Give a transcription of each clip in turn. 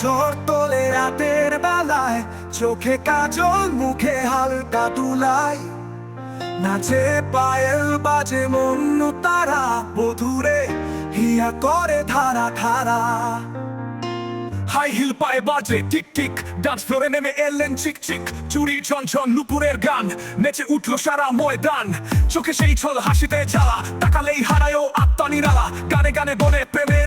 ঝড় তোলে রাতের বেলায়, চোখে কাজল, মুখে হালকা নাচে পায়েল, বাজে তারা, বধুরে হিয়া করে ধারা ধারা। হাই হিল পায়ে বাজে টিক টিক ডান্স ফ্লোরে নেমে এলেন চিক চিক, চুরি চঞ্চন নুপুরের গান, নেচে উঠল সারা ময়দান। চোখে সেই ছল হাসিতে জ্বালা, তাকালেই হারায় আত্মা নিরালা গানে গানে বলে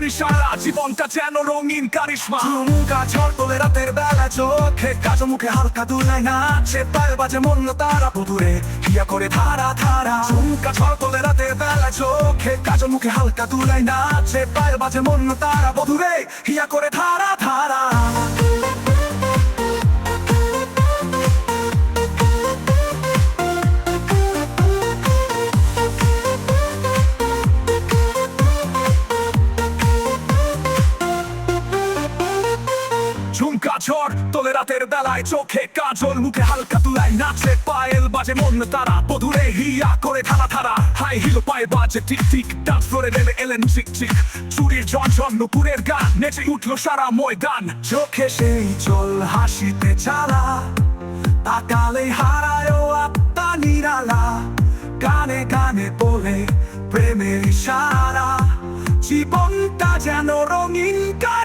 প্রেমের সারা জীবনটা যেন রঙিন কারিশমা। ঝুমকা ঝড় তোলে রাতের বেলা চোখে, কাজ মুখে হালকা দুলাই নাচে, পায় বাজে মন তারা বধুরে হিয়া করে ধারা ধারা। ঝুমকা ঝড় তোলে রাতের বেলা চোখে, কাজ মুখে হালকা দুলাই নাচে, পায় বাজে মন তারা বধুরে হিয়া করে ধারা ঝুমকা ঝড় তোলে রাতের বেলায় চোখে কাজল, মুখে হালকা তুলাই নাচে, পায়েল বাজে মন তারা, বধুরে হিয়া করে থালা থারা। হাই হিল পায়ে বাজে টিক টিক, ডান্স ফ্লোরে নেমে এলেন চিক চিক। চুরির জন নুপুরের গান, নেচে উঠল সারা ময়দান। চোখে সেই চল হাসিতে চালা, তাকালে হারায় আত্মা নিরালা। কানে কানে বলে প্রেমের সারা জীবনটা যেন রঙিন ঝুমকা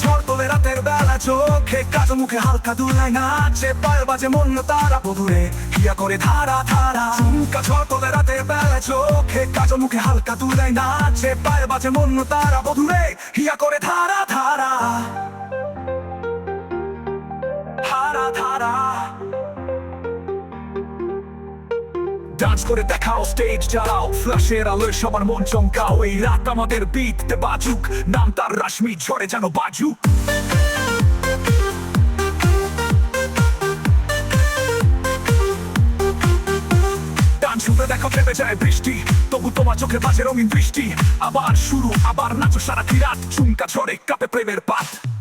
ঝড় তোলে রাতের বেলা চোখে কাজো মুখে হালকা দুলাই নাচে পায়ের বাজে মন তারা বধুরে হিয়া করে ধারা ধারা। ঝুমকা ঝড় তোলে রাতের বেলা চোখে কাজো মুখে হালকা দুলাই নাচে পায়ের বাজে মন তারা বধুরে হিয়া করে ধারা ধারা। ধারা ধারা। ডান্স করে দেখাও স্টেজ জ্বালাও। ফ্ল্যাশের আলোয় সবার মন চমকাও। এই রাত আমাদের বিটতে বাজুক। নাম তার রাশ্মি ঝরে যেন বাজুক। দেখো চেপে যায় বৃষ্টি। তবু তোমার চোখে বাজে রঙিন দৃষ্টি। আবার শুরু, আবার নাচো সারা রাত। চুমকা ছড়ে কাপে প্রেমের পাত।